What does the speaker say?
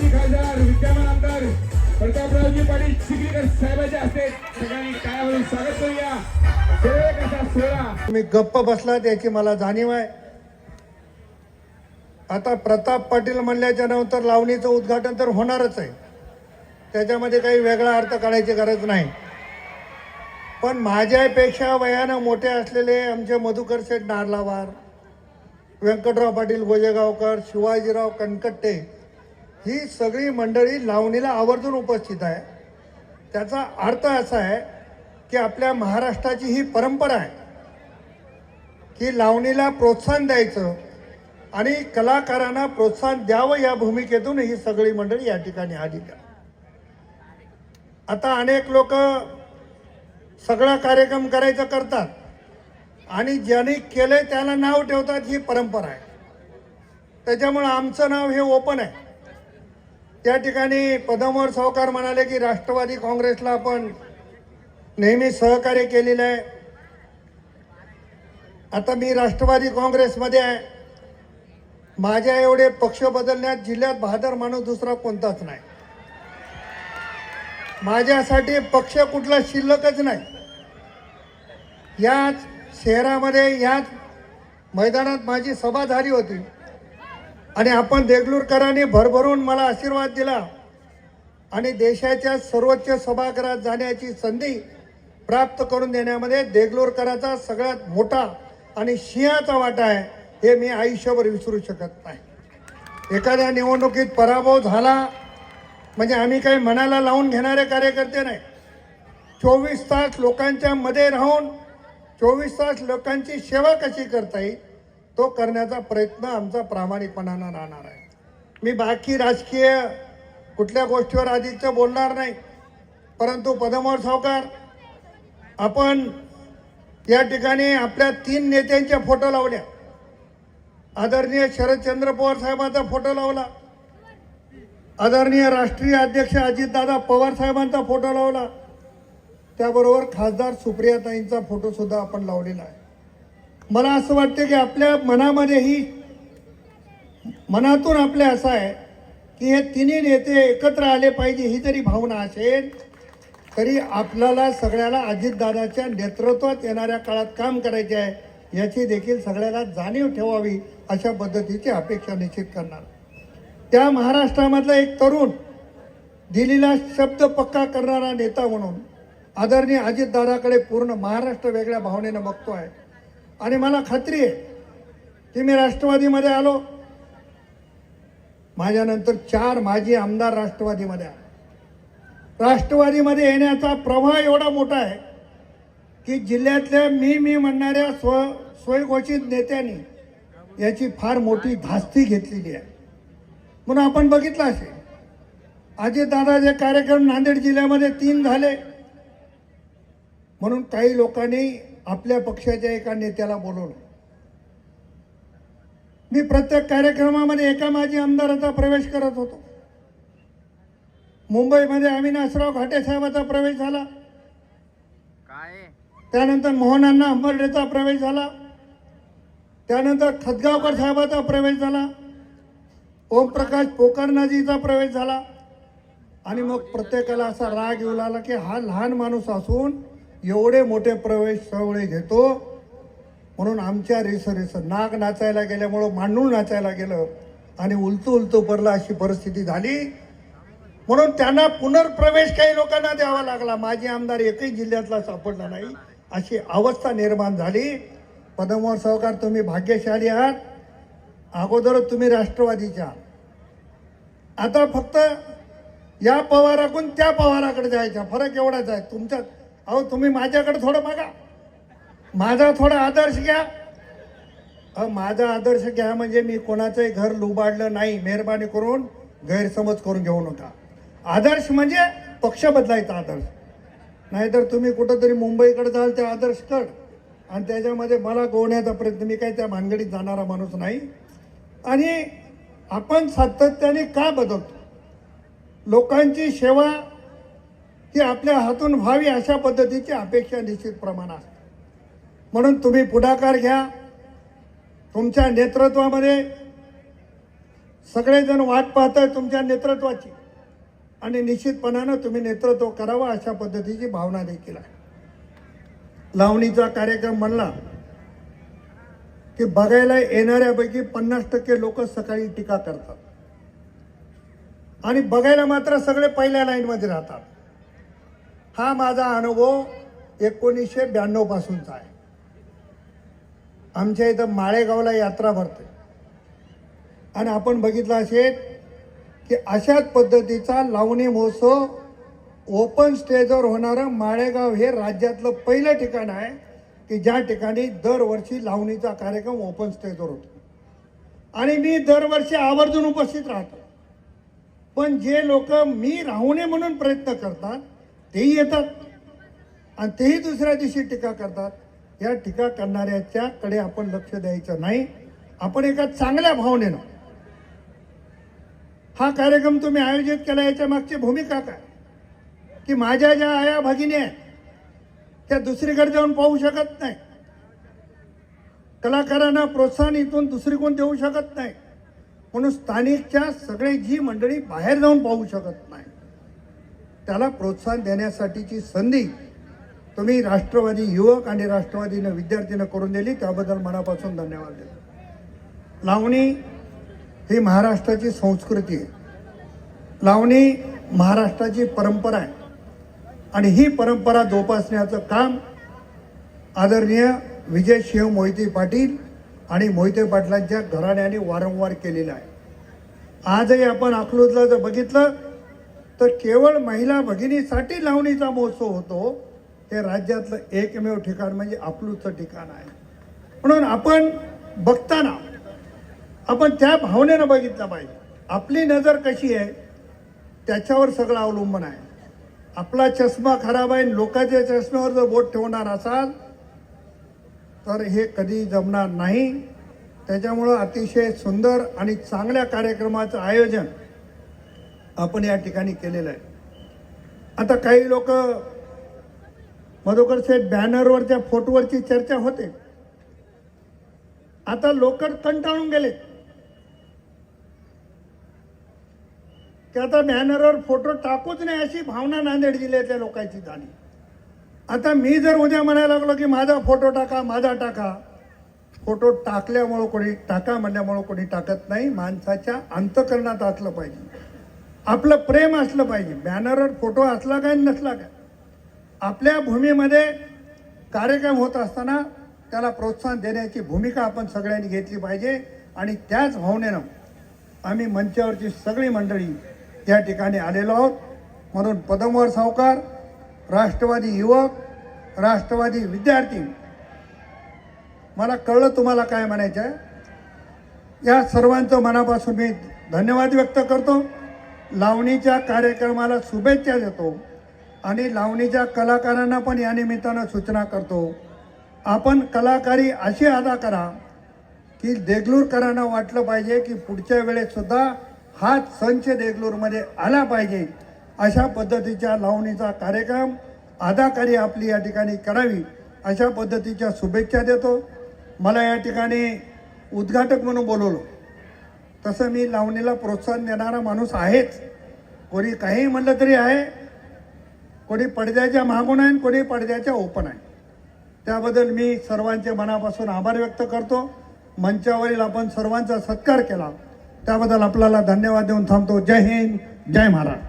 खासदार प्रतापरावजी पाटील चिखलीकर साहेबांच्या हस्ते सगळ्यांनी काय स्वागत करूया कसा सोहळा तुम्ही गप्प बसलात याची मला जाणीव आहे. आता प्रताप पाटील म्हणल्याच्या नंतर लावणीचं उद्घाटन तर होणारच आहे. त्याच्यामध्ये काही वेगळा अर्थ काढायची गरज नाही. पण माझ्यापेक्षा वयानं मोठे असलेले आमचे मधुकर शेठ नारलावार व्यंकटराव पाटील गोजेगावकर शिवाजीराव कणकट्टे ही सगळी मंडळी लावणीला आवर्जून उपस्थित आहे. त्याचा अर्थ असा आहे की आपल्या महाराष्ट्राची ही परंपरा आहे की लावणीला प्रोत्साहन द्यायचं आणि कलाकारांना प्रोत्साहन द्यावं या भूमिकेतून ही सगळी मंडळी या ठिकाणी आली आता अनेक लोक सगळा कार्यक्रम करायचं करतात आणि ज्यांनी केलंय त्याला नाव ठेवतात ही परंपरा आहे. त्याच्यामुळं आमचं नाव हे ओपन आहे. त्या ठिकाणी पदमवर सावकार म्हणाले की राष्ट्रवादी काँग्रेसला आपण नेहमी सहकार्य केलेलं आहे. आता मी राष्ट्रवादी काँग्रेसमध्ये आहे. माझ्या एवढे पक्ष बदलण्यात जिल्ह्यात बहादर माणूस दुसरा कोणताच नाही. माझ्यासाठी पक्ष कुठला शिल्लकच नाही. याच शहरामध्ये याच मैदानात माझी सभा झाली होती. आणि आपण देगलूरकरांनी भरभरून मला आशीर्वाद दिला. आणि देशाच्या सर्वोच्च सभागृहात जाण्याची संधी प्राप्त करून देण्यामध्ये देगलूरकराचा सगळ्यात मोठा आणि सिंहाचा वाटा आहे. हे मी आयुष्यभर विसरू शकत नाही. एखाद्या निवडणुकीत पराभव झाला म्हणजे आम्ही काही मनाला लावून घेणारे कार्यकर्ते नाही. चोवीस तास लोकांच्या मध्ये राहून चोवीस तास लोकांची सेवा कशी करता येईल तो करण्याचा प्रयत्न आमचा प्रामाणिकपणानं राहणार आहे. मी बाकी राजकीय कुठल्या गोष्टीवर आधीचं बोलणार नाही परंतु पदमोर सावकार आपण या ठिकाणी आपल्या तीन नेत्यांच्या फोटो लावल्या. आदरणीय शरदचंद्र पवार साहेबांचा फोटो लावला. आदरणीय राष्ट्रीय अध्यक्ष अजितदादा पवार साहेबांचा फोटो लावला. त्याबरोबर खासदार सुप्रियाताईंचा फोटोसुद्धा आपण लावलेला आहे. मला असं वाटतं की आपल्या मनामध्ये ही मनातून आपल्या असं आहे की हे तिन्ही नेते एकत्र आले पाहिजे ही जरी भावना असेल तरी आपल्याला सगळ्याला अजितदादाच्या नेतृत्वात येणाऱ्या काळात काम करायचे आहे. याची देखील सगळ्याला जाणीव ठेवावी अशा पद्धतीची अपेक्षा निश्चित करणार. त्या महाराष्ट्रामधला एक तरुण दिल्लीला शब्द पक्का करणारा नेता म्हणून आदरणीय अजितदादाकडे पूर्ण महाराष्ट्र वेगळ्या भावनेनं बघतो आहे. आणि मला खात्री आहे की मी राष्ट्रवादीमध्ये आलो. माझ्यानंतर चार माजी आमदार राष्ट्रवादीमध्ये आले. राष्ट्रवादीमध्ये येण्याचा प्रवाह एवढा मोठा आहे की जिल्ह्यातल्या मी मी म्हणणाऱ्या स्व स्वयंघोषित नेत्यांनी याची फार मोठी धास्ती घेतलेली आहे. म्हणून आपण बघितलं असेल अजितदादाचे कार्यक्रम नांदेड जिल्ह्यामध्ये तीन झाले. म्हणून काही लोकांनी आपल्या पक्षाच्या एका नेत्याला बोलवलं. मी प्रत्येक कार्यक्रमामध्ये एका माजी आमदाराचा प्रवेश करत होतो. मुंबईमध्ये अविनाशराव घाटे साहेबाचा प्रवेश झाला. काय? त्यानंतर मोहनांना अंबर्डेचा प्रवेश झाला. त्यानंतर खतगावकर साहेबाचा प्रवेश झाला. ओमप्रकाश पोकरनाजीचा प्रवेश झाला. आणि मग प्रत्येकाला असा राग येऊ लागला की हा लहान माणूस असून एवढे मोठे प्रवेश सवळे घेतो. म्हणून आमच्या रेस रेस नाग नाचायला गेल्यामुळं मांडूळ नाचायला गेलं आणि उलतू उलतू पडलं अशी परिस्थिती झाली. म्हणून त्यांना पुनर्प्रवेश काही लोकांना द्यावा लागला. माजी आमदार एकही जिल्ह्यातला सापडला नाही. अशी अवस्था निर्माण झाली. पदमोर सहकार तुम्ही भाग्यशाली आहात. अगोदरच तुम्ही राष्ट्रवादीच्या. आता फक्त या पवाराकडून त्या पवाराकडे जायचा. फरक एवढाच आहे. तुमच्या अहो तुम्ही माझ्याकडे थोडं बघा माझा थोडा आदर्श घ्या. अहो माझा आदर्श घ्या म्हणजे मी कोणाचंही घर लुबाडलं नाही मेहरबानी करून गैरसमज करून घेऊ नका. आदर्श म्हणजे पक्ष बदलायचा आदर्श. नाहीतर तुम्ही कुठंतरी मुंबईकडे जाल त्या आदर्शकड आणि त्याच्यामध्ये मला गोवण्याचा प्रयत्न मी काही त्या भानगडीत जाणारा माणूस नाही. आणि आपण सातत्याने का बदलतो? लोकांची सेवा ती आपल्या हातून व्हावी अशा पद्धतीची अपेक्षा निश्चित प्रमाणात असते. म्हणून तुम्ही पुढाकार घ्या. तुमच्या नेतृत्वामध्ये सगळेजण वाट पाहत आहे तुमच्या नेतृत्वाची. आणि निश्चितपणानं तुम्ही नेतृत्व करावं अशा पद्धतीची भावना देखील आहे. लावणीचा कार्यक्रम म्हणला की बघायला येणाऱ्यापैकी पन्नास टक्के लोक सकाळी टीका करतात. आणि बघायला मात्र सगळे पहिल्या लाईनमध्ये राहतात. हा माझा अनुभव एकोणीसशे ब्याण्णव पासूनचा आहे. आमच्या इथं माळेगावला यात्रा भरते. आणि आपण बघितलं असेल की अशाच पद्धतीचा लावणी महोत्सव ओपन स्टेजवर होणारं माळेगाव हे राज्यातलं पहिलं ठिकाण आहे की ज्या ठिकाणी दरवर्षी लावणीचा कार्यक्रम ओपन स्टेजवर होतो. आणि मी दरवर्षी आवर्जून उपस्थित राहतो. पण जे लोक मी राहू नये म्हणून प्रयत्न करतात तेही येतात. आणि तेही दुसऱ्या दिवशी टीका करतात. या टीका करणाऱ्याच्याकडे आपण लक्ष द्यायचं नाही. आपण एका चांगल्या भावनेनं हा कार्यक्रम तुम्ही आयोजित केला याच्या मागची भूमिका काय? की माझ्या ज्या आया भगिनी आहेत त्या दुसरीकडे जाऊन पाहू शकत नाही. कलाकारांना प्रोत्साहन इथून दुसरीकडून देऊ शकत नाही. म्हणून स्थानिकच्या सगळे जी मंडळी बाहेर जाऊन पाहू शकत नाही. त्याला प्रोत्साहन देण्यासाठीची संधी तुम्ही राष्ट्रवादी युवक आणि राष्ट्रवादीनं विद्यार्थीनं करून दिली. त्याबद्दल मनापासून धन्यवाद देतो. लावणी ही महाराष्ट्राची संस्कृती आहे. लावणी महाराष्ट्राची परंपरा आहे. आणि ही परंपरा जोपासण्याचं काम आदरणीय विजय शिव मोहिते पाटील आणि मोहिते पाटलांच्या घराण्याने वारंवार केलेलं आहे. आजही आपण अकलूजला जर बघितलं तर केवळ महिला भगिनीसाठी लावणीचा महोत्सव होतो. हे राज्यातलं एकमेव ठिकाण म्हणजे अकलूजचं ठिकाण आहे. म्हणून आपण बघताना आपण त्या भावनेनं बघितलं पाहिजे. आपली नजर कशी आहे त्याच्यावर सगळं अवलंबून आहे. आपला चष्मा खराब आहे लोकांच्या चष्म्यावर जर बोट ठेवणार असाल तर हे कधी जमणार नाही. त्याच्यामुळं अतिशय सुंदर आणि चांगल्या कार्यक्रमाचं आयोजन आपण या ठिकाणी केलेलं आहे. आता काही लोक मधोकर साहेब बॅनरवरच्या फोटोवरची चर्चा होते. आता लोक कंटाळून गेलेत. त्याचा आता बॅनरवर फोटो टाकूच नाही अशी भावना नांदेड जिल्ह्यातल्या लोकांची झाली. आता मी जर उद्या म्हणायला लागलो की माझा फोटो टाका माझा टाका. फोटो टाकल्यामुळं कोणी टाका म्हणल्यामुळं कोणी टाकत नाही. माणसाच्या अंतकरणात असलं पाहिजे. आपलं प्रेम असलं पाहिजे. बॅनरवर फोटो असला काय नसला काय? आपल्या भूमीमध्ये कार्यक्रम होत असताना त्याला प्रोत्साहन देण्याची भूमिका आपण सगळ्यांनी घेतली पाहिजे. आणि त्याच भावनेनं आम्ही मंचावरची सगळी मंडळी त्या ठिकाणी आलेलो आहोत. म्हणून पदमवर सावकार राष्ट्रवादी युवक राष्ट्रवादी विद्यार्थी. मला कळलं तुम्हाला काय म्हणायचं आहे? या सर्वांचं मनापासून मी धन्यवाद व्यक्त करतो. लावणीच्या कार्यक्रमाला शुभेच्छा देतो आणि लावणीच्या कलाकारांना पण या निमित्तानं सूचना करतो. आपण कलाकारी अशी अदा करा की देगलूरकरांना वाटलं पाहिजे की पुढच्या वेळेससुद्धा हाच संच देगलूरमध्ये आला पाहिजे. अशा पद्धतीच्या लावणीचा कार्यक्रम अदाकारी आपली या ठिकाणी करावी. अशा पद्धतीच्या शुभेच्छा देतो. मला या ठिकाणी उद्घाटक म्हणून बोलवलं. तसं मी लावणीला प्रोत्साहन देणारा माणूस आहेच. कोणी काही म्हणलं तरी आहे. कोणी पडद्याच्या मागून आहे आणि कोणी पडद्याच्या ओपन आहे. त्याबद्दल मी सर्वांचे मनापासून आभार व्यक्त करतो. मंचावरील आपण सर्वांचा सत्कार केला. त्याबद्दल आपल्याला धन्यवाद देऊन थांबतो. जय हिंद जय महाराष्ट्र.